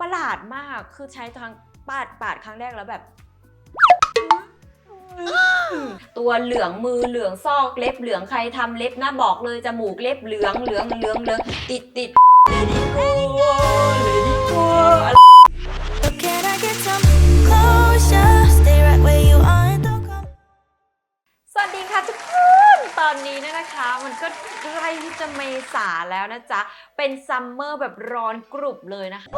ประหลาดมากคือใช้ทางปาดปาดครั้งแรกแล้วแบบ ตัวเหลืองมือเหลืองซอกเล็บเหลืองใครทำเล็บนะบอกเลยจมูกเล็บเหลืองเหลืองเหลืองเหลืองติดติดเลดี้โกเลดี้โก But can I get some closure? Stay right where you are อนนี้เนี่ยนะคะ มันก็ใกล้ที่จะเมษาแล้วนะจ๊ะ เป็นซัมเมอร์แบบร้อนกรุบเลยนะคะ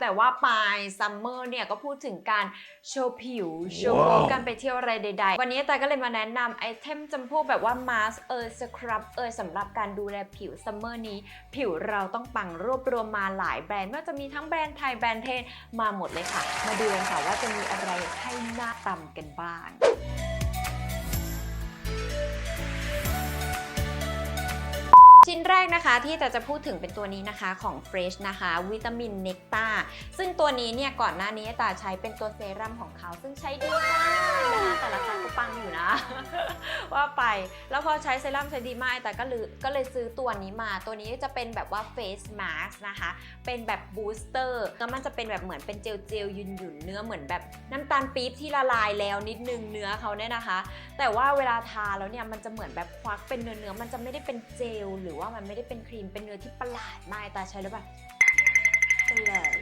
แต่ว่าปลายซัมเมอร์เนี่ยก็พูดถึงการโชว์ผิว โชว์โป๊การไปเที่ยวอะไรใด ๆ วันนี้แต่ก็เลยมาแนะนำไอเทมจำพวกแบบว่ามาสเอยสครับเอยสำหรับการดูแลผิวซัมเมอร์นี้ ผิวเราต้องปังรวบรวมมาหลายแบรนด์ไม่ว่าจะมีทั้งแบรนด์ไทยแบรนด์เทศมาหมดเลยค่ะ มาดูกันค่ะว่าจะมีอะไรให้หน้าตำกันบ้าง ชิ้นแรกนะคะที่แต่จะพูดถึงเป็นตัวนี้นะคะของ Fresh นะคะ วิตามินเนกตาซึ่งตัวนี้เนี่ยก่อนหน้านี้ตาใช้เป็นตัวเซรั่มของเขา ซึ่งใช้ดีมากนะคะแต่ราคาก็ปังอยู่นะ ว่าไป แล้วพอใช้เซรั่มใช้ดีมากแต่ก็เลยก็เลยซื้อตัวนี้มา ตัวนี้จะเป็นแบบว่า Face Mask นะคะ เป็นแบบบูสเตอร์แล้วมันจะเป็นแบบเหมือนเป็นเจลเจลๆยุนยุนๆเนื้อเหมือนแบบน้ำตาลปี๊บที่ละลายแล้วนิดนึงเนื้อเขาเนี่ยนะคะ แต่ว่าเวลาทาแล้วเนี่ยมันจะเหมือนแบบควักเป็นเนื้อเนื้อมันจะไม่ได้เป็นเจลหรือว่ามันไม่ได้เป็นครีมเป็นเนื้อที่ประหลาดมากตาใช้แล้วแบบเลย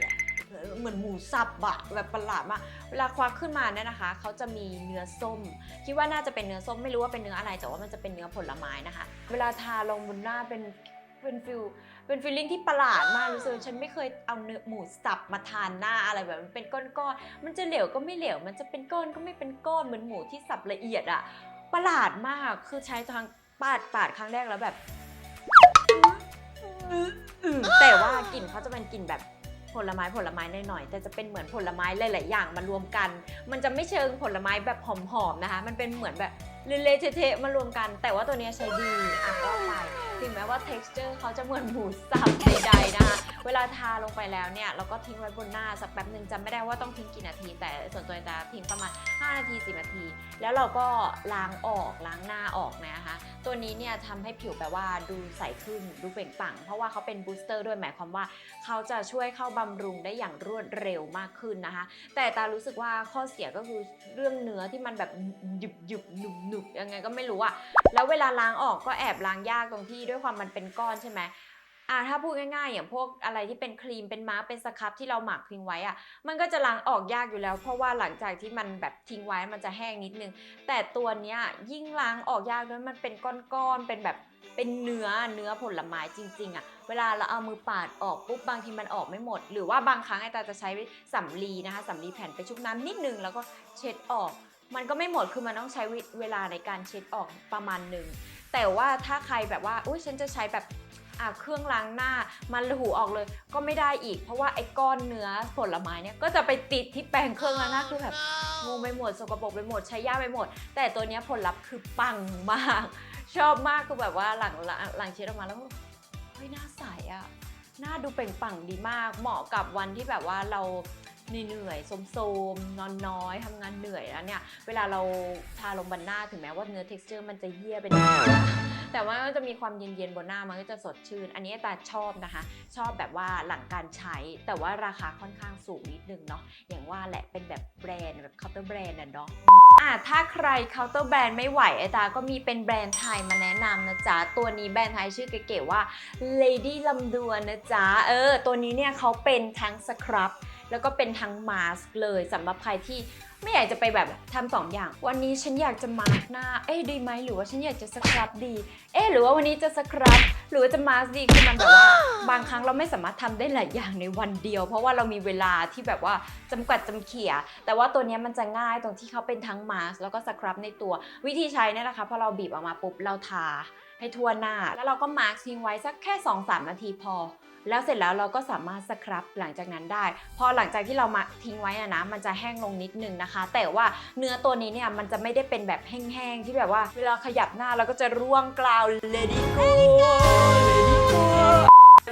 เหมือนหมูสับอะแบบประหลาดมากเวลาควักขึ้นมาเนี่ยนะคะเขาจะมีเนื้อส้ม คิดว่าน่าจะเป็นเนื้อส้มไม่รู้ว่าเป็นเนื้ออะไรแต่ว่ามันจะเป็นเนื้อผลไม้นะคะ เวลาทาลงบนหน้าเป็นเป็นฟิลเป็นฟีลลิ่งที่ประหลาดมากรู้สึกฉันไม่เคยเอาเนื้อหมูสับมาทานหน้าอะไรแบบมันเป็นก้อนๆมันจะเหลวก็ไม่เหลวมันจะเป็นก้อนก็ไม่เป็นก้อนเหมือนหมูที่สับละเอียดอะประหลาดมากคือใช้ทางปาดปาดครั้งแรกแล้วแบบแต่ว่ากลิ่นเขาจะเป็นกลิ่นแบบ ผลไม้ผลไม้หน่อยๆแต่จะเป็นเหมือนผลไม้หลายๆอย่างมารวมกัน มันจะไม่เชิงผลไม้แบบหอมๆนะคะ มันเป็นเหมือนแบบเละเทะๆมารวมกัน แต่ว่าตัวเนี้ยใช้ดีอะก็ไปถึงแม้ว่า texture เขาจะเหมือนหมูสับใดๆนะคะ เวลาทาลงไปแล้วเนี่ยเราก็ทิ้งไว้บนหน้าสักแป๊บหนึ่งจำไม่ได้ว่าต้องทิ้งกี่นาที แต่ส่วนตัวจะทิ้งประมาณ 5 นาที 10 นาที แล้วเราก็ล้างออกล้างหน้าออกนะคะ ตัวนี้เนี่ยทำให้ผิวแบบว่าดูใสขึ้นดูเปล่งปลั่ง เพราะว่าเขาเป็นบูสเตอร์ด้วยหมายความว่า เขาจะช่วยเข้าบำรุงได้อย่างรวดเร็วมากขึ้นนะคะ แต่ตารู้สึกว่าข้อเสียก็คือเรื่องเนื้อที่มันแบบหยุบหยุบหนุบหนุบยังไงก็ไม่รู้อะแล้วเวลาล้างออกก็แอบล้างยากตรงที่ด้วยความมันเป็นก้อนใช่ไหม อ่าถ้าพูดง่ายๆ อย่างพวกอะไรที่เป็นครีมเป็นมาร์กเป็นสครับที่เราหมักทิ้งไว้อะมันก็จะล้างออกยากอยู่แล้ว เพราะว่าหลังจากที่มันแบบทิ้งไว้มันจะแห้งนิดนึง แต่ตัวเนี้ยยิ่งล้างออกยากด้วยมันเป็นก้อนๆเป็นแบบเป็นเนื้อเนื้อผลไม้จริงๆอะเวลาเราเอามือปาดออกปุ๊บบางทีมันออกไม่หมด หรือว่าบางครั้งไอตาจะใช้สำลีนะคะสำลีแผ่นไปชุบน้ำนิดนึงแล้วก็เช็ดออก มันก็ไม่หมดคือมันต้องใช้เวลาในการเช็ดออกประมาณหนึ่งแต่ว่าถ้าใครแบบว่าอุ้ยฉันจะใช้แบบ อะเครื่องล้างหน้ามันระหูออกเลย ก็ไม่ได้อีก เพราะว่าไอ้ก้อนเนื้อผลไม้เนี่ยก็จะไปติดที่แปรงเครื่องล้างหน้าคือแบบงงไปหมดสกปรกไปหมดใช้ยากไปหมด แต่ตัวเนี้ยผลลัพธ์คือปังมาก ชอบมากคือแบบว่าหลังหลังหลังเช็ดออกมาแล้วเฮ้ยหน้าใสอะหน้าดูเปล่งปลั่งดีมาก เหมาะกับวันที่แบบว่าเราเหนื่อยๆโสมๆ นอนน้อยทำงานเหนื่อยแล้วเนี่ย เวลาเราทาลงบนหน้าถึงแม้ว่าเนื้อ texture มันจะเหี้ยเป็น แต่ว่ามันจะมีความเย็นๆบนหน้ามันก็จะสดชื่น อันนี้ตาชอบนะคะ ชอบแบบว่าหลังการใช้ แต่ว่าราคาค่อนข้างสูงนิดนึงเนาะอย่างว่าแหละเป็นแบบแบรนด์แบบเคาน์เตอร์แบรนด์น่ะเนาะอะถ้าใครเคาน์เตอร์แบรนด์ไม่ไหวไอตา ก็มีเป็นแบรนด์ไทยมาแนะนำนะจ๊ะ ตัวนี้แบรนด์ไทยชื่อเก๋ๆว่า Lady ลำดวนนะจ๊ะ เออ ตัวนี้เนี่ยเขาเป็นทั้งสครับ แล้วก็เป็นทั้งมาสก์เลยสำหรับใครที่ไม่อยากจะไปแบบทำสองอย่าง วันนี้ฉันอยากจะมาสก์หน้า เอ๊ะดีไหมหรือว่าฉันอยากจะสครับดี เอ๊ะหรือว่าวันนี้จะสครับ หรือว่าจะมาสก์ดีคือมันแบบว่า บางครั้งเราไม่สามารถทำได้หลายอย่างในวันเดียว เพราะว่าเรามีเวลาที่แบบว่าจำกัดจำเขี่ย แต่ว่าตัวนี้มันจะง่ายตรงที่เขาเป็นทั้งมาสก์แล้วก็สครับในตัว วิธีใช้เนี่ยนะคะพอเราบีบออกมาปุ๊บเราทาให้ทั่วหน้า แล้วเราก็มาร์คทิ้งไว้สักแค่ 2-3 นาทีพอ แล้วเสร็จแล้วเราก็สามารถสครับหลังจากนั้นได้ พอหลังจากที่เรามาทิ้งไว้อะนะมันจะแห้งลงนิดนึงนะคะ แต่ว่าเนื้อตัวนี้เนี่ยมันจะไม่ได้เป็นแบบแห้งๆที่แบบว่า เวลาขยับหน้าเราก็จะร่วงกลาว Let it go Let it go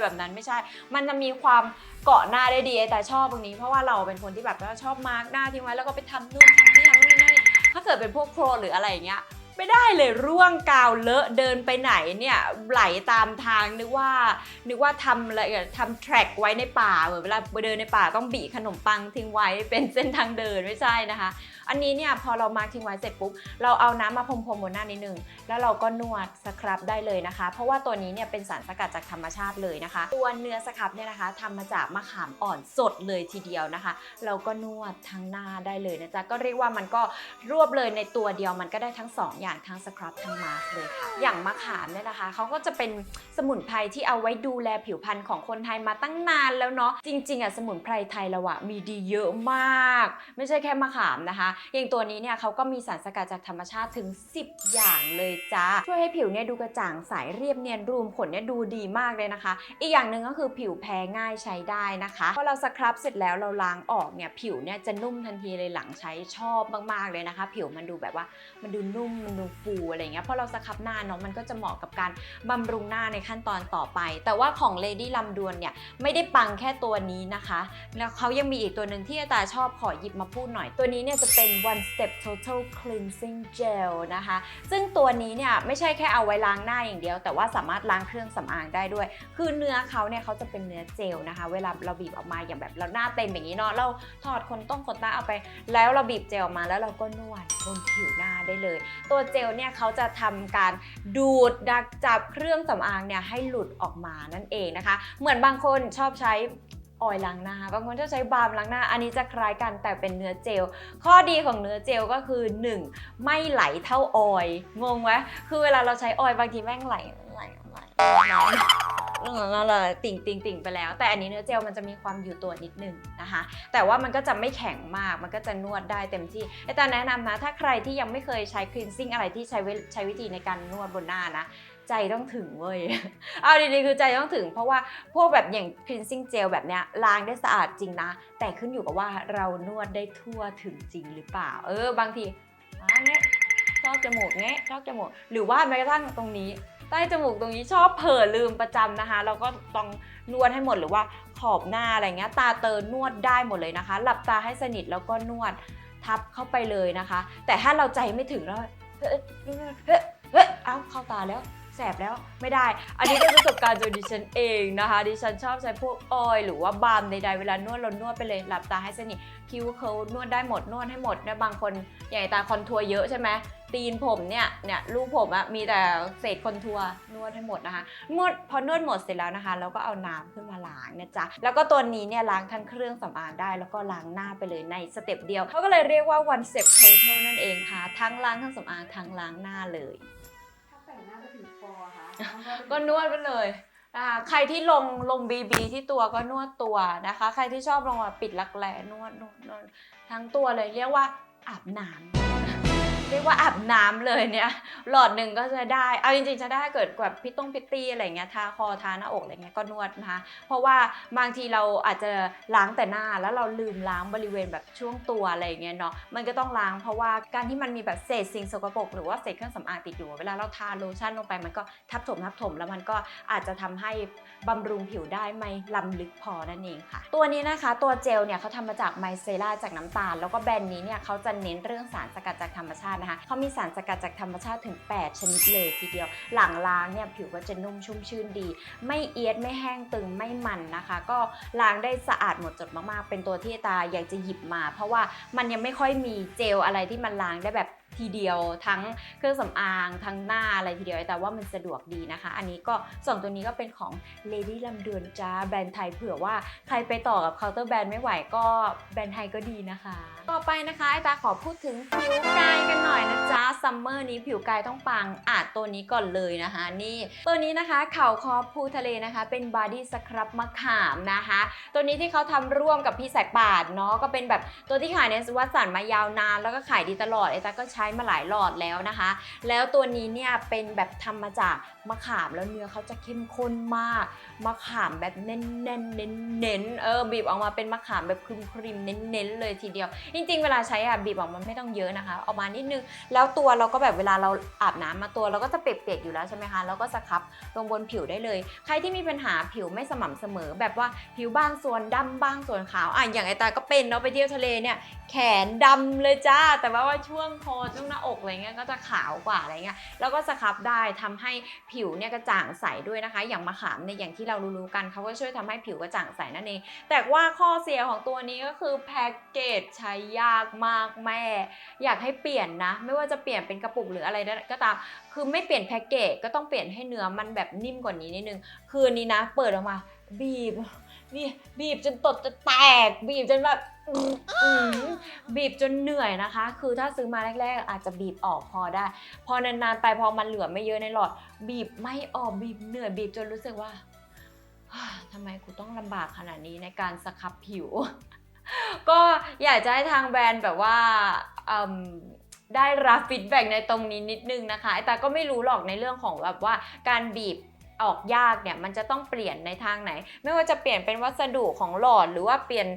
แบบนั้นไม่ใช่ มันจะมีความเกาะหน้าได้ดีแต่ชอบตรงนี้ เพราะว่าเราเป็นคนที่แบบว่าชอบมาร์กหน้าทิ้งไว้แล้วก็ไปทำนู่นทำนี่ทำนู่นนี่ถ้าเกิดเป็นพวกโปรหรืออะไรอย่างเงี้ย ไม่ได้เลยร่วงกาวเลอะเดินไปไหนเนี่ยไหลตามทางนึกว่า นึกว่าทำอะไรทำแทร็กไว้ในป่าเหมือนเวลาไปเดินในป่าต้องบีขนมปังทิ้งไว้เป็นเส้นทางเดินไม่ใช่นะคะ อันนี้เนี่ยพอเรามาร์คทิ้งไว้เสร็จปุ๊บเราเอาน้ำมาพรมๆบนหน้านิดนึงแล้วเราก็นวดสครับได้เลยนะคะ เพราะว่าตัวนี้เนี่ยเป็นสารสกัดจากธรรมชาติเลยนะคะ ตัวเนื้อสครับเนี่ยนะคะทำมาจากมะขามอ่อนสดเลยทีเดียวนะคะ เราก็นวดทั้งหน้าได้เลยนะจ๊ะก็เรียกว่ามันก็รวบเลยในตัวเดียวมันก็ได้ทั้งสองอย่างทั้งสครับทั้งมาสก์เลยค่ะอย่างมะขามเนี่ยนะคะเขาก็จะเป็นสมุนไพรที่เอาไว้ดูแลผิวพรรณของคนไทยมาตั้งนานแล้วเนาะจริงๆอะสมุนไพรไทยเราอะมีดีเยอะมาก ไม่ใช่แค่มะขามนะคะอย่างตัวนี้เนี่ยเขาก็มีสารสกัดจากธรรมชาติถึง 10 อย่างเลยจ้าช่วยให้ผิวเนี่ยดูกระจ่างใสเรียบเนียนรูมขนเนี่ยดูดีมากเลยนะคะ อีกอย่างหนึ่งก็คือผิวแพ้ง่ายใช้ได้นะคะพอเราสครับเสร็จแล้วเราล้างออกเนี่ยผิวเนี่ยจะนุ่มทันทีเลยหลังใช้ชอบมากๆเลยนะคะ ผิวมันดูแบบว่ามันดูนุ่มมันดูฟูอะไรเงี้ยพอเราสครับหน้าเนาะมันก็จะเหมาะกับการบำรุงหน้าในขั้นตอนต่อไป แต่ว่าของ Lady ลำดวนเนี่ยไม่ได้ปังแค่ตัวนี้นะคะ แล้วเขายังมีอีกตัวหนึ่งที่อาตาชอบขอหยิบมาพูดหน่อย ตัวนี้เนี่ยจะเป็น one step total cleansing gel นะคะ ซึ่งตัวนี้เนี่ยไม่ใช่แค่เอาไว้ล้างหน้าอย่างเดียว แต่ว่าสามารถล้างเครื่องสำอางได้ด้วย คือเนื้อเขาเนี่ยเขาจะเป็นเนื้อเจลนะคะ เวลาเราบีบออกมาอย่างแบบเราหน้าเต็มอย่างนี้เนาะ เราถอดขนต้องขนตาเอาไป แล้วเราบีบเจลออกมาแล้วเราก็นวดบนผิวหน้าได้เลย ตัวเจลเนี่ยเขาจะทำการดูดดักจับเครื่องสำอางเนี่ยให้หลุดออกมานั่นเองนะคะ เหมือนบางคนชอบใช้ ออยล์ล้างหน้าบางคนชอบใช้บาล์มล้างหน้า อันนี้จะคล้ายกันแต่เป็นเนื้อเจล ข้อดีของเนื้อเจลก็คือ 1. ไม่ไหลเท่าออยล์งงไหมคือเวลาเราใช้ออยล์บางทีแม่งไหลไหลไหลไหลนั่นแหละติ่งติ่งติ่งไปแล้ว แต่อันนี้เนื้อเจลมันจะมีความอยู่ตัวนิดนึงนะคะ แต่ว่ามันก็จะไม่แข็งมากมันก็จะนวดได้เต็มที่ไอ้ตาแนะนำนะถ้าใครที่ยังไม่เคยใช้คลีนซิ่งอะไรที่ใช้ใช้วิธีในการนวดบนหน้านะ ใจต้องถึงเว้ย เอาดีๆ คือใจต้องถึง เพราะว่าพวกแบบอย่าง cleansing gel แบบเนี้ยล้างได้สะอาดจริงนะ แต่ขึ้นอยู่กับว่าเรานวดได้ทั่วถึงจริงหรือเปล่า เออ บางทีอะเนี้ยชอบจมูกเนี้ยชอบจมูก หรือว่าแม้กระทั่งตรงนี้ใต้จมูกตรงนี้ชอบเผลอลืมประจำนะคะ เราก็ต้องนวดให้หมดหรือว่าขอบหน้าอะไรเงี้ยตาเตอนวดได้หมดเลยนะคะ หลับตาให้สนิทแล้วก็นวดทับเข้าไปเลยนะคะ แต่ถ้าเราใจไม่ถึงแล้วเฮ้ยเฮ้ยเฮ้ยเอ้าเข้าตาแล้ว สบแล้วไม่ได้ อันนี้เป็นประสบการณ์จากดิฉันเองนะคะ ดิฉันชอบใช้พวกออยหรือว่าบาล์มใดๆเวลานวดเรานวดไปเลยหลับตาให้สนิทคิ้วเขานวดได้หมดนวดให้หมดนะบางคนใหญ่ตาคอนทัวร์เยอะใช่ไหมตีนผมเนี่ยเนี่ยลูกผมอะมีแต่เศษคอนทัวร์นวดให้หมดนะคะนวดพอนวดหมดเสร็จแล้วนะคะเราก็เอาน้ำขึ้นมาล้างนะจ๊ะแล้วก็ตัวนี้เนี่ยล้างทั้งเครื่องสำอางได้ แล้วก็ล้างหน้าไปเลยในสเต็ปเดียวเขาก็เลยเรียกว่า one step total นั่นเองค่ะ ทั้งล้างเครื่องสำอางทั้งล้างหน้าเลย ก็นวดไปเลยใครที่ลงลงบีบีที่ตัวก็นวดตัวนะคะ ใครที่ชอบลงปิดรักแร้นวดนวดนวดทั้งตัวเลยเรียกว่าอาบน้ำ เรียกว่าอาบน้ำเลยเนี่ย หลอดหนึ่งก็จะได้ เอาจริงๆจะได้เกิดแบบพิตต้งพิตตี้อะไรเงี้ยทาคอทาหน้าอกอะไรเงี้ยก็นวดนะคะเพราะว่าบางทีเราอาจจะล้างแต่หน้าแล้วเราลืมล้างบริเวณแบบช่วงตัวอะไรเงี้ยเนาะมันก็ต้องล้างเพราะว่าการที่มันมีแบบเศษสิ่งสกปรกหรือว่าเศษเครื่องสำอางติดอยู่เวลาเราทาโลชั่นลงไปมันก็ทับถมทับถมแล้วมันก็อาจจะทำให้บำรุงผิวได้ไม่ล้ำลึกพอนั่นเองค่ะ ตัวนี้นะคะตัวเจลเนี่ยเขาทำมาจากไมเซล่าจากน้ำตาล แล้วก็แบรนด์นี้เนี่ยเขาจะเน้นเรื่องสารสกัดจากธรรมชาตินะคะเขามีสารสกัดจากธรรมชาติถึง 8 ชนิดเลยทีเดียว หลังล้างเนี่ยผิวก็จะนุ่มชุ่มชื่นดี ไม่เอียดไม่แห้งตึงไม่มันนะคะ ก็ล้างได้สะอาดหมดจดมากๆ เป็นตัวที่ตาอยากจะหยิบมา เพราะว่ามันยังไม่ค่อยมีเจลอะไรที่มันล้างได้แบบทีเดียวทั้งเครื่องสำอางทั้งหน้าอะไรทีเดียวแต่ว่ามันสะดวกดีนะคะ อันนี้ก็สองตัวนี้ก็เป็นของ Lady ลำดวนจ้าแบรนด์ไทยเผื่อว่าใครไปต่อกับเคาน์เตอร์แบรนด์ไม่ไหวก็แบรนด์ไทยก็ดีนะคะ ต่อไปนะคะไอตาขอพูดถึงผิวกาย ซัมเมอร์นี้ผิวกายต้องปังอาจตัวนี้ก่อนเลยนะคะนี่ ตัวนี้นะคะเข่าคอภูทะเลนะคะ เป็นบอดี้สครับมะขามนะคะ ตัวนี้ที่เขาทำร่วมกับพี่แสกปาดเนาะก็เป็นแบบตัวที่ขายในสุวัสสันมายาวนาน แล้วก็ขายดีตลอดไอ้ตาก็ใช้มาหลายหลอดแล้วนะคะ แล้วตัวนี้เนี่ยเป็นแบบทำมาจากมะขามแล้วเนื้อเขาจะเข้มข้นมาก มะขามแบบเน้นๆเน้นเน้นเน้นๆเออบีบออกมาเป็นมะขามแบบครีมครีมๆเน้นเน้นๆเลยทีเดียว จริง ๆ เวลาใช้อะบีบออกมาไม่ต้องเยอะนะคะ ออกมานิดนึง แล้วตัวเราก็แบบเวลาเราอาบน้ำมาตัวเราก็จะเปียกๆอยู่แล้วใช่ไหมคะแล้วก็สครับลงบนผิวได้เลย ใครที่มีปัญหาผิวไม่สม่ำเสมอ แบบว่าผิวบางส่วนดำบางส่วนขาวอะอย่างไอตาก็เป็นเนาะไปเที่ยวทะเลเนี่ยแขนดำเลยจ้า แต่ว่าว่าช่วงคอช่วงหน้าอกอะไรเงี้ยก็จะขาวกว่าอะไรเงี้ยแล้วก็สครับได้ทำให้ผิวเนี่ยกระจ่างใสด้วยนะคะ อย่างมะขามเนี่ยอย่างที่เรารู้ๆกันเขาก็ช่วยทำให้ผิวกระจ่างใสนั่นเอง แต่ว่าข้อเสียของตัวนี้ก็คือแพ็กเกจใช้ยากมากแม่ อยากให้เปลี่ยนนะ ไม่ว่าจะเปลี่ยนเป็นกระปุกหรืออะไรก็ตาม คือไม่เปลี่ยนแพ็กเกจก็ต้องเปลี่ยนให้เนื้อมันแบบนิ่มกว่านี้นิดนึง คือนนี้นะ เปิดออกมาบีบนี่บีบจนตดจะแตก บีบจนแบบอื้ออื้อบีบจนเหนื่อยนะคะ คือถ้าซื้อมาแรกๆ อาจจะบีบออกพอได้ พอนานๆไปพอมันเหลือไม่เยอะในหลอด บีบไม่ออกบีบเหนื่อยบีบจนรู้สึกว่า ทำไมกูต้องลำบากขนาดนี้ในการสครับผิว ก็อยากจะให้ทางแบรนด์แบบว่าได้รับฟีดแบ็กในตรงนี้นิดนึงนะคะ แต่ก็ไม่รู้หรอกในเรื่องของแบบว่าการบีบออกยากเนี่ยมันจะต้องเปลี่ยนในทางไหน ไม่ว่าจะเปลี่ยนเป็นวัสดุของหลอดหรือว่าเปลี่ยน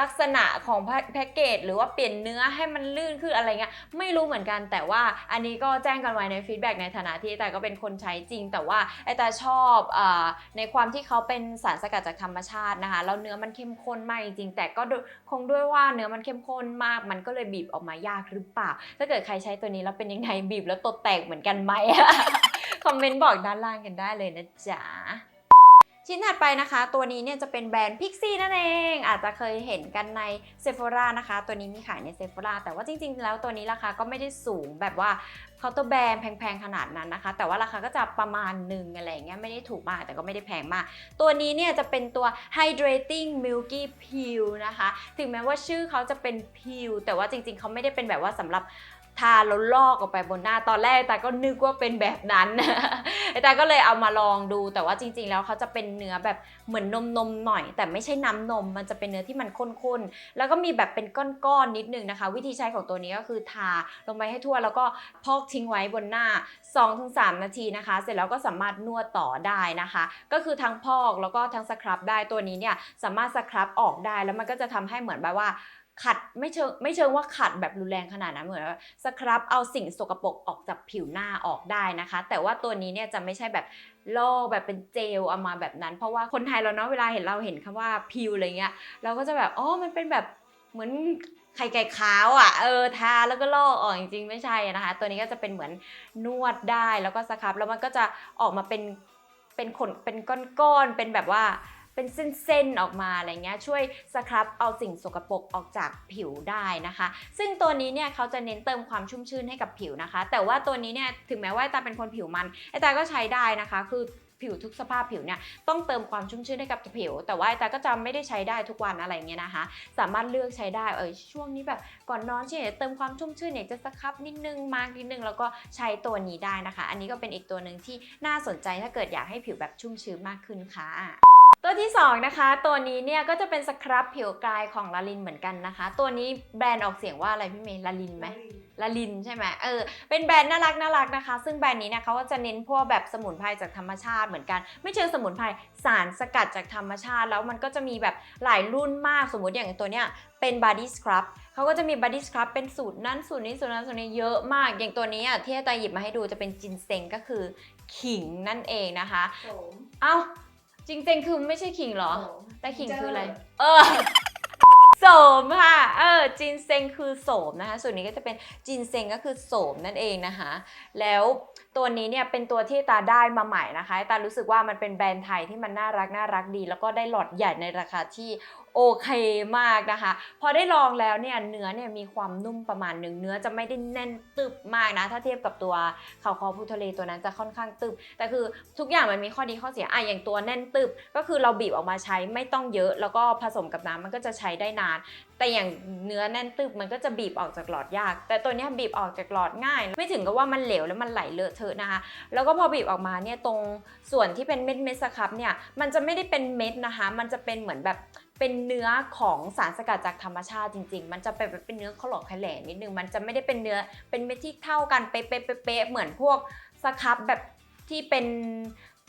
ลักษณะของแพ็กเกจหรือว่าเปลี่ยนเนื้อให้มันลื่นขึ้นอะไรเงี้ยไม่รู้เหมือนกันแต่ว่าอันนี้ก็แจ้งกันไว้ในฟีดแบ็กในฐานะที่แต่ก็เป็นคนใช้จริง แต่ว่าไอแต่ชอบอในความที่เขาเป็นสารสกัดจากธรรมชาตินะคะแล้วเนื้อมันเข้มข้นมากจริงแต่ก็คงด้วยว่าเนื้อมันเข้มข้นมาก มันก็เลยบีบออกมายากหรือเปล่า ถ้าเกิดใครใช้ตัวนี้แล้วเป็นยังไงบีบแล้วตดแตกเหมือนกันไหมคอมเมนต์บอกด้านล่างกันได้เลยนะจ๊ะ ชิ้นถัดไปนะคะ ตัวนี้เนี่ยจะเป็นแบรนด์ Pixie นั่นเอง อาจจะเคยเห็นกันใน Sephora นะคะ ตัวนี้มีขายใน Sephora แต่ว่าจริง ๆ แล้วตัวนี้ราคาก็ไม่ได้สูงแบบว่าเคาน์เตอร์แบรนด์แพง ๆ ขนาดนั้นนะคะ แต่ว่าราคาก็จะประมาณหนึ่งอะไรเงี้ยไม่ได้ถูกมากแต่ก็ไม่ได้แพงมาก ตัวนี้เนี่ยจะเป็นตัว Hydrating Milky Peel นะคะ ถึงแม้ว่าชื่อเขาจะเป็น Peel แต่ว่าจริง ๆ เขาไม่ได้เป็นแบบว่าสำหรับ ทาแล้วลอกออกไปบนหน้าตอนแรกแต่ก็นึกว่าเป็นแบบนั้นแต่ก็เลยเอามาลองดูแต่ว่าจริง ๆ แล้วเขาจะเป็นเนื้อแบบเหมือนนมนมหน่อย แต่ไม่ใช่น้ำนม มันจะเป็นเนื้อที่มันข้นๆแล้วก็มีแบบเป็นก้อนๆนิดนึงนะคะ วิธีใช้ของตัวนี้ก็คือทาลงไปให้ทั่วแล้วก็พอกทิ้งไว้บนหน้า 2-3 นาทีนะคะ เสร็จแล้วก็สามารถนวดต่อได้นะคะ ก็คือทั้งพอกแล้วก็ทั้งสครับได้ตัวนี้เนี่ยสามารถสครับออกได้แล้วมันก็จะทำให้เหมือนแบบว่า ขัดไม่เชิงไม่เชิงว่าขัดแบบรุนแรงขนาดนั้นเหมือนว่าสครับเอาสิ่งสกปรกออกจากผิวหน้าออกได้นะคะ แต่ว่าตัวนี้เนี่ยจะไม่ใช่แบบลอกแบบเป็นเจลเอามาแบบนั้น เพราะว่าคนไทยเราเนาะเวลาเห็นเราเห็นคำว่าพิวอะไรเงี้ยเราก็จะแบบอ๋อมันเป็นแบบเหมือนไข่ไก่ขาวอะเออทาแล้วก็ลอกออกจริงๆไม่ใช่นะคะ ตัวนี้ก็จะเป็นเหมือนนวดได้แล้วก็สครับแล้วมันก็จะออกมาเป็นเป็นขนเป็นก้อนๆเป็นแบบว่า เป็นเส้นๆออกมาอะไรเงี้ยช่วยสครับเอาสิ่งสกปรกออกจากผิวได้นะคะ ซึ่งตัวนี้เนี่ยเขาจะเน้นเติมความชุ่มชื่นให้กับผิวนะคะ แต่ว่าตัวนี้เนี่ยถึงแม้ว่าตาเป็นคนผิวมันไอตาก็ใช้ได้นะคะ คือผิวทุกสภาพผิวเนี่ยต้องเติมความชุ่มชื่นให้กับผิว แต่ว่าตาก็จะไม่ได้ใช้ได้ทุกวันอะไรเงี้ยนะคะ สามารถเลือกใช้ได้เออช่วงนี้แบบก่อนนอนเฉยเติมความชุ่มชื่นอยากจะสครับนิดนึงมากนิดนึงแล้วก็ใช้ตัวนี้ได้นะคะ อันนี้ก็เป็นอีกตัวหนึ่งที่น่าสนใจถ้าเกิดอยากให้ผิวแบบชุ่มชื้นมากขึ้นค่ะ ตัวที่ 2 นะคะ ตัวนี้เนี่ยก็จะเป็นสครับผิวกายของลาลินเหมือนกันนะคะ ตัวนี้แบรนด์ออกเสียงว่าอะไรพี่เมย์ลาลินไหมลาลินใช่ไหมเออเป็นแบรนด์น่ารักน่ารักนะคะ ซึ่งแบรนด์นี้เนี่ยเขาก็จะเน้นพวกแบบสมุนไพรจากธรรมชาติเหมือนกัน ไม่เชิงสมุนไพรสารสกัดจากธรรมชาติ แล้วมันก็จะมีแบบหลายรุ่นมากสมมติอย่างตัวเนี้ยเป็นบ o ดี้สครับเขาก็จะมีบ o ดี้สครับเป็นสูตรนั้นสูตรนี้สูตรนั้นสูตรนี้เยอะมาก อย่างตัวนี้อะที่อาจารย์หยิบมาให้ดูจะเป็นจินเซงก็คือขิงนั่นเองนะคะโสมเอ้า จินเซงคือไม่ใช่ขิงเหรอโสมแต่ขิงคืออะไรเจเออโสมค่ะ เออจินเซงคือโสมนะคะ ส่วนนี้ก็จะเป็นจินเซงก็คือโสมนั่นเองนะคะ แล้วตัวนี้เนี่ยเป็นตัวที่ตาได้มาใหม่นะคะตารู้สึกว่ามันเป็นแบรนด์ไทยที่มันน่ารักน่ารักดี แล้วก็ได้หลอดใหญ่ในราคาที่ โอเคมากนะคะ พอได้ลองแล้วเนี่ยเนื้อเนี่ยมีความนุ่มประมาณหนึ่งเนื้อจะไม่ได้แน่นตึบมากนะ ถ้าเทียบกับตัวเขาคอพูทะเลตัวนั้นจะค่อนข้างตึบ แต่คือทุกอย่างมันมีข้อดีข้อเสียอะอย่างตัวแน่นตึบ ก็คือเราบีบออกมาใช้ไม่ต้องเยอะ แล้วก็ผสมกับน้ำมันก็จะใช้ได้นาน แต่อย่างเนื้อแน่นตึบมันก็จะบีบออกจากหลอดยาก แต่ตัวนี้บีบออกจากหลอดง่าย ไม่ถึงกับว่ามันเหลวแล้วมันไหลเลอะเทอะนะคะ แล้วก็พอบีบออกมาเนี่ยตรงส่วนที่เป็นเม็ดเม็ดสครับเนี่ยมันจะไม่ได้เป็นเม็ดนะคะ มันจะเป็นเหมือนแบบ เป็นเนื้อของสารสกัดจากธรรมชาติจริง ๆ มันจะเป็นเป็นเนื้อขลอกแขลงนิดนึง มันจะไม่ได้เป็นเนื้อเป็นเม็ดที่เท่ากันเป๊ะๆๆๆเหมือนพวกสครับแบบที่เป็น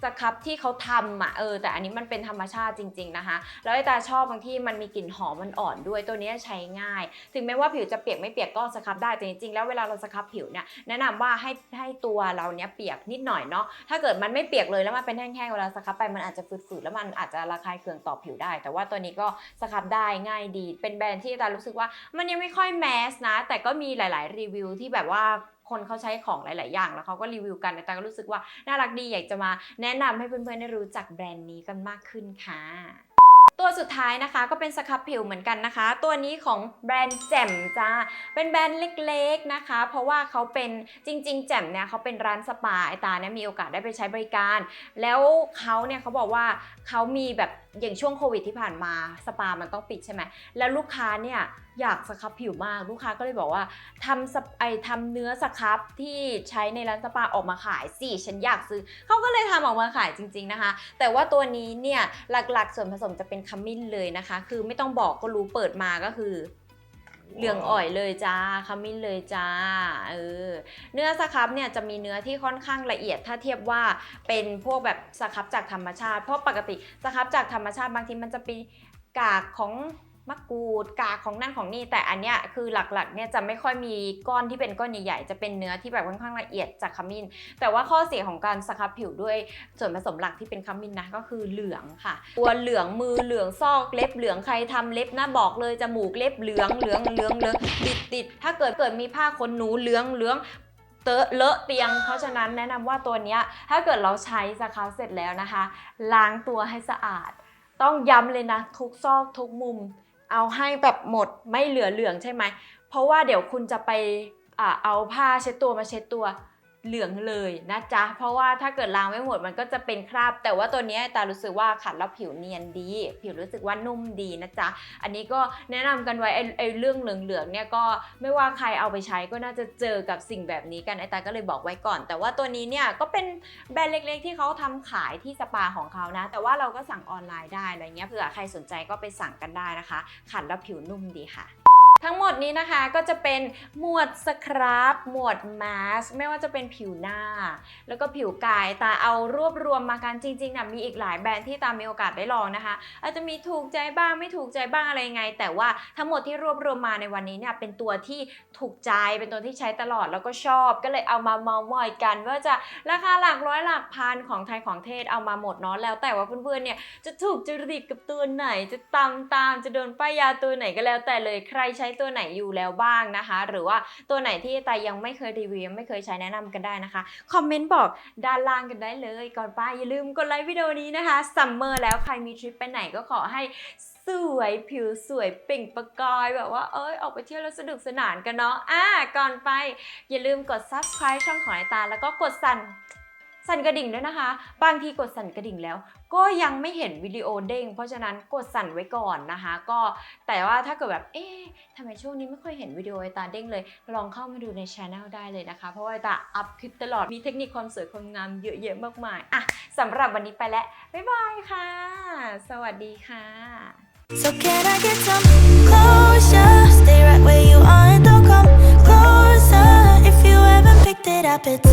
สครับที่เขาทำอะเออแต่อันนี้มันเป็นธรรมชาติจริง ๆนะคะ แล้วไอ้ตาชอบบางที่มันมีกลิ่นหอมมันอ่อนด้วยตัวนี้ใช้ง่าย ถึงแม้ว่าผิวจะเปียกไม่เปียกก็สครับได้แต่จริงๆแล้วเวลาเราสครับผิวเนี่ยแนะนำว่าให้ให้ตัวเราเนี้ยเปียกนิดหน่อยเนาะถ้าเกิดมันไม่เปียกเลยแล้วมันเป็นแห้งๆเวลาสครับไปมันอาจจะฝืดๆแล้วมันอาจจะระคายเคืองต่อผิวได้ แต่ว่าตัวนี้ก็สครับได้ง่ายดี เป็นแบรนด์ที่ตารู้สึกว่ามันยังไม่ค่อยแมสนะ แต่ก็มีหลาย ๆ รีวิวที่แบบว่า คนเขาใช้ของหลาย ๆ อย่าง แล้วเขาก็รีวิวกันแต่ก็รู้สึกว่าน่ารักดีอยากจะมาแนะนำให้เพื่อน ๆ ได้รู้จักแบรนด์นี้กันมากขึ้นค่ะตัวสุดท้ายนะคะก็เป็นสครับผิวเหมือนกันนะคะ ตัวนี้ของแบรนด์แจ่มจ้าเป็นแบรนด์เล็กๆนะคะ เพราะว่าเขาเป็นจริง ๆ แจ่มเนี่ยเขาเป็นร้านสปาไอตาเนี่ยมีโอกาสได้ไปใช้บริการ แล้วเขาเนี่ยเขาบอกว่าเขามีแบบ อย่างช่วงโควิดที่ผ่านมาสปามันต้องปิดใช่ไหมแล้วลูกค้าเนี่ยอยากสครับผิวมากลูกค้าก็เลยบอกว่าทำสไอทำเนื้อสครับที่ใช้ในร้านสปาออกมาขายสิฉันอยากซื้อเขาก็เลยทำออกมาขายจริง ๆนะคะ แต่ว่าตัวนี้เนี่ยหลักๆ ส่วนผสมจะเป็นขมิ้นเลยนะคะ คือไม่ต้องบอกก็รู้เปิดมาก็คือ เหลืองอ่อยเลยจ้าขมิ้นเลยจ้าเออเนื้อสครับเนี่ยจะมีเนื้อที่ค่อนข้างละเอียดถ้าเทียบว่าเป็นพวกแบบสครับจากธรรมชาติ เพราะปกติสครับจากธรรมชาติบางทีมันจะเป็นกากของ มะกรูดกากของนั่นของนี่แต่อันเนี้ยคือหลักๆเนี่ยจะไม่ค่อยมีก้อนที่เป็นก้อนใหญ่ๆจะเป็นเนื้อที่แบบค่อนข้างละเอียดจากขมิ้น แต่ว่าข้อเสียของการสครับผิวด้วยส่วนผสมหลักที่เป็นขมิ้นนะก็คือเหลืองค่ะตัวเหลืองมือเหลืองซอกเล็บเหลืองใครทำเล็บนะบอกเลยจมูกเล็บเหลืองเหลืองเหลืองเหลืองติดติดถ้าเกิดเกิดมีผ้าขนหนูเหลืองเหลืองเตอะเลอะเตียง เพราะฉะนั้นแนะนำว่าตัวเนี้ยถ้าเกิดเราใช้สครับเสร็จแล้วนะคะ ล้างตัวให้สะอาด ต้องย้ำเลยนะ ทุกซอกทุกมุม เอาให้แบบหมดไม่เหลือเหลืองใช่ไหม เพราะว่าเดี๋ยวคุณจะไปอาเอาผ้าเช็ดตัวมาเช็ดตัว เหลืองเลยนะจ๊ะ เพราะว่าถ้าเกิดล้างไม่หมดมันก็จะเป็นคราบ แต่ว่าตัวนี้ตารู้สึกว่าขัดแล้วผิวเนียนดี ผิวรู้สึกว่านุ่มดีนะจ๊ะ อันนี้ก็แนะนำกันไว้ไอ้ไอเรื่องเหลืองๆเนี่ยก็ไม่ว่าใครเอาไปใช้ก็น่าจะเจอกับสิ่งแบบนี้กันไอตาก็เลยบอกไว้ก่อน แต่ว่าตัวนี้เนี่ยก็เป็นแบรนด์เล็กๆ ที่เขาทำขายที่สปาของเขานะ แต่ว่าเราก็สั่งออนไลน์ได้อะไรเงี้ยเผื่อใครสนใจก็ไปสั่งกันได้นะคะ ขัดแล้วผิวนุ่มดีค่ะ ทั้งหมดนี้นะคะก็จะเป็นหมวดสครับหมวดมาสไม่ว่าจะเป็นผิวหน้า แล้วก็ผิวกายตาเอารวบรวมมากันจริงๆนะมีอีกหลายแบรนด์ที่ตามมีโอกาสได้ลองนะคะ อาจจะมีถูกใจบ้างไม่ถูกใจบ้างอะไรงไง แต่ว่าทั้งหมดที่รวบรวมมาในวันนี้เนี่ยเป็นตัวที่ถูกใจเป็นตัวที่ใช้ตลอดแล้วก็ชอบ ก็เลยเอามาเมาท์มอยกัน ว่าจะราคาหลักร้อยหลักพันของไทยของเทศเอามาหมดเนาะแล้ว แต่ว่าเพื่อนๆเนี่ยจะถูกจริตกับตัวไหน จะตามตามจะโดนป้ายยาตัวไหนก็แล้วแต่เลยใครใช้ตัวไหนอยู่แล้วบ้างนะคะ หรือว่าตัวไหนที่แต่ยังไม่เคยรีวิวยังไม่เคยใช้แนะนำกันได้นะคะคอมเมนต์บอกด้านล่างกันได้เลย ก่อนไปอย่าลืมกดไลค์วิดีโอนี้นะคะซัมเมอร์แล้วใครมีทริปไปไหนก็ขอให้สวยผิวสวยเปล่งประกายแบบว่าเอ้ยออกไปเที่ยวแล้วสนุกสนานกันเนาะอะก่อนไปอย่าลืมกด subscribe ช่องของไอตาแล้วก็กดสั่น สั่นกระดิ่งด้วยนะคะ บางทีกดสั่นกระดิ่งแล้ว ก็ยังไม่เห็นวิดีโอเด้ง เพราะฉะนั้นกดสั่นไว้ก่อนนะคะ ก็แต่ว่าถ้าเกิดแบบเอ๊ะทำไมช่วงนี้ไม่ค่อยเห็นวิดีโอไอตาเด้งเลย ลองเข้ามาดูในช anel ได้เลยนะคะ เพราะว่าไอตาอัพคลิปตลอดมีเทคนิคความสวยความงามเยอะแยะมากมายอะสำหรับวันนี้ไปแล้วบ๊ายบายค่ะ สวัสดีค่ะ So can I get some closure? Stay right where you are and don't come closer. If you haven't picked it up, it's